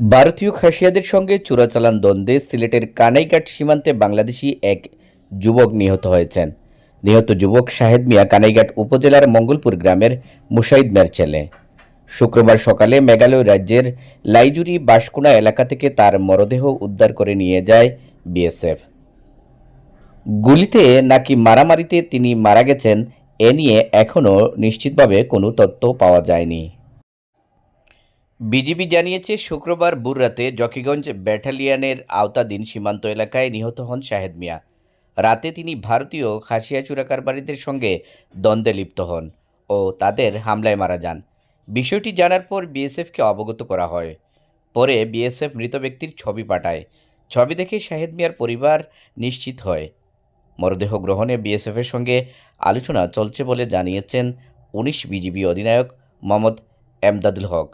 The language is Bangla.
ভারতীয় খাসিয়াদের সঙ্গে চোরাচালান দ্বন্দ্বে সিলেটের কানাইঘাট সীমান্তে বাংলাদেশি এক যুবক নিহত হয়েছেন। নিহত যুবক শাহেদ মিয়া কানাইঘাট উপজেলার মঙ্গলপুর গ্রামের মুসাইদ মের ছেলে। শুক্রবার সকালে মেঘালয় রাজ্যের লাইজুরি বাঁশকুড়া এলাকা থেকে তার মরদেহ উদ্ধার করে নিয়ে যায় বিএসএফ। গুলিতে নাকি মারামারিতে তিনি মারা গেছেন, এ নিয়ে এখনও নিশ্চিতভাবে কোনো তথ্য পাওয়া যায়নি। বিজিবি জানিয়েছে, শুক্রবার বুররাতে জকিগঞ্জ ব্যাটালিয়ানের আওতাধীন সীমান্ত এলাকায় নিহত হন শাহেদ মিয়া। রাতে তিনি ভারতীয় খাসিয়া চুরা কারবারিদের সঙ্গে দ্বন্দ্বে লিপ্ত হন ও তাদের হামলায় মারা যান। বিষয়টি জানার পর বিএসএফকে অবগত করা হয়। পরে বিএসএফ মৃত ব্যক্তির ছবি পাঠায়। ছবি দেখে শাহেদ মিয়ার পরিবার নিশ্চিত হয়। মরদেহ গ্রহণে বিএসএফের সঙ্গে আলোচনা চলছে বলে জানিয়েছেন উনিশ বিজিবি অধিনায়ক মোহাম্মদ এমদাদুল হক।